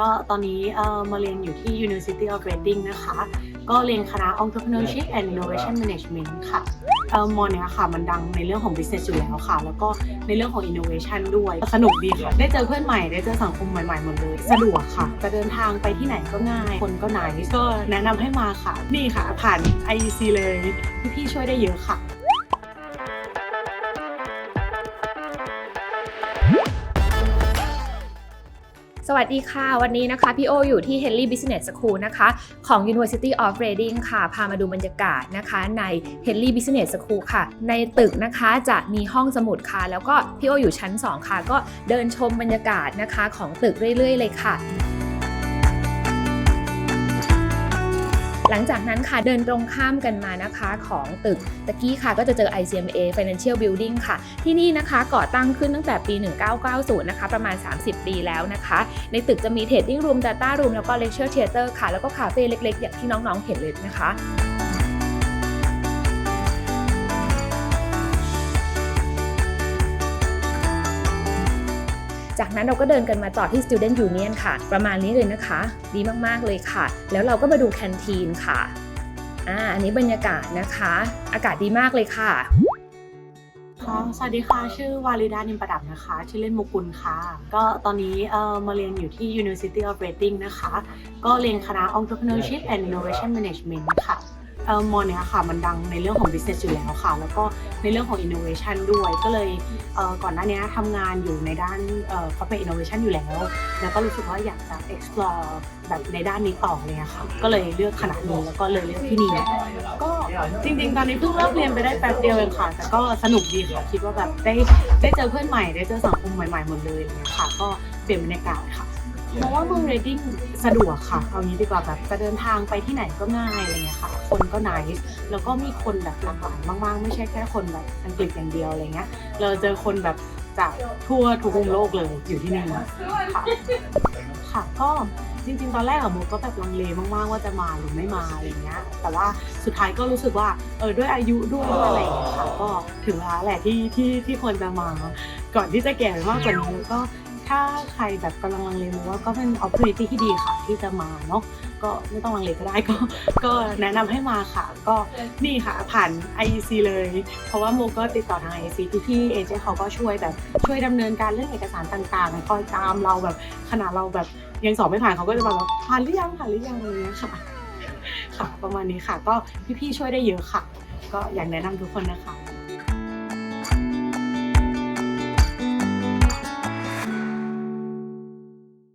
ก็ตอนนี้เอ่อมาเรียนอยู่ที่ University of Reading นะคะ ก็เรียนคณะ Entrepreneurship and Innovation Management ค่ะเอ่อมอเนี้ยค่ะมันดังในเรื่องของ business อยู่แล้วค่ะ แล้วก็ในเรื่องของ innovation ด้วยสนุกดีค่ะ ได้เจอเพื่อนใหม่ ได้เจอสังคมใหม่ๆหมดเลย สะดวกค่ะ จะเดินทางไปที่ไหนก็ง่าย คนก็ไหนก็แนะนำให้มาค่ะ นี่ค่ะ ผ่าน IEC เลย พี่ๆช่วยได้เยอะค่ะ สวัสดีค่ะ วันนี้นะคะ พี่โออยู่ที่ Henley Business School นะคะของ University of Reading ค่ะ พามาดูบรรยากาศนะคะใน Henley Business School ค่ะ ในตึกนะคะจะมีห้องสมุดค่ะ แล้วก็พี่โออยู่ชั้น 2 ค่ะ ก็เดินชมบรรยากาศนะคะของตึกเรื่อย ๆ เลยค่ะ หลังจากนั้นค่ะเดินตรงข้ามกันมานะคะของตึกตะกี้ค่ะก็จะเจอ ICMA Financial Building ค่ะ ที่นี่นะคะก่อตั้งขึ้นตั้งแต่ปี 1990 นะคะ ประมาณ 30 ปีแล้วนะคะ ในตึกจะมี Trading Room Data Room แล้วก็ Lecture Theater ค่ะ แล้วก็คาเฟ่เล็กๆ อย่างที่น้องๆเห็นเลยนะคะ จากนั้นเราก็เดินกันมาต่อที่ Student Union ค่ะ ประมาณนี้เลยนะคะ ดีมากๆเลยค่ะ แล้วเราก็มาดูแคนทีนค่ะอ่าอันนี้บรรยากาศนะคะ อากาศดีมากเลยค่ะค่ะสวัสดีค่ะ ชื่อวาลิดา นิมประดับนะคะ ชื่อเล่นมุกุลค่ะ ก็ตอนนี้เอ่อมาเรียนอยู่ที่ University of Reading นะคะ ก็เรียนคณะ Entrepreneurship and Innovation Management ค่ะ เอ่อมอเนี้ยค่ะมันดังในเรื่องของ business อยู่แล้วค่ะ แล้วก็ในเรื่องของ innovation ด้วย ก็เลยเอ่อก่อนหน้านี้ทำงานอยู่ในด้านเอ่อ corporate innovation อยู่แล้ว แล้วก็รู้สึกว่าอยากจะ explore แบบในด้านนี้ต่อเลยอะค่ะ ก็เลยเลือกคณะนี้แล้วก็เลยเลือกที่นี่ก็จริงๆ ตอนนี้เพิ่งเริ่มเรียนไปได้แป๊บเดียวเองค่ะ แต่ก็สนุกดีค่ะ คิดว่าแบบได้ได้เจอเพื่อนใหม่ ได้เจอสังคมใหม่ๆหมดเลยอะไรเลยค่ะ ก็เปลี่ยนบรรยากาศค่ะ เพราะว่าเมืองเรดดิ้งสะดวกค่ะเอางี้ดีกว่าแบบจะเดินทางไปที่ไหนก็ง่ายอะไรเงี้ยค่ะ คนก็น c e แล้วก็มีคนแบบหลากหลายมากๆ ไม่ใช่แค่คนแบบอังกฤษอย่างเดียวอะไรเงี้ย เราเจอคนแบบจากทั่วทุกมุมโลกเลยอยู่ที่นี่ค่ะค่ะก็จริงๆ ตอนแรกอะโมก็แบบลังเลมากๆว่าจะมาหรือไม่มาอะไรเงี้ย แต่ว่าสุดท้ายก็รู้สึกว่าเออด้วยอายุด้วยอะไรอย่างเงี้ยค่ะก็ถึงเวลาแหละที่ที่ที่ควรจะมา ก่อนที่จะแก่มากกว่านี้ก็ ถ้าใครแบบกำลังลังเลโมว่าก็เป็น opportunity ที่ดีค่ะที่จะมาเนาะก็ไม่ต้องลังเลก็ได้ก็ ก็แนะนำให้มาค่ะ ก็นี่ค่ะผ่าน IEC เลย เพราะว่าโมก็ติดต่อทาง IEC ที่พี่เอเจเขาก็ช่วยแบบช่วยดำเนินการเรื่องเอกสารต่างๆคอยตามเราแบบขณะเราแบบยังสอบไม่ผ่านเขาก็จะแบบว่าผ่านหรือยังผ่านหรือยังอะไรเงี้ยค่ะ ค่ะประมาณนี้ค่ะ ก็พี่ๆช่วยได้เยอะค่ะ ก็อยากแนะนำทุกคนนะคะ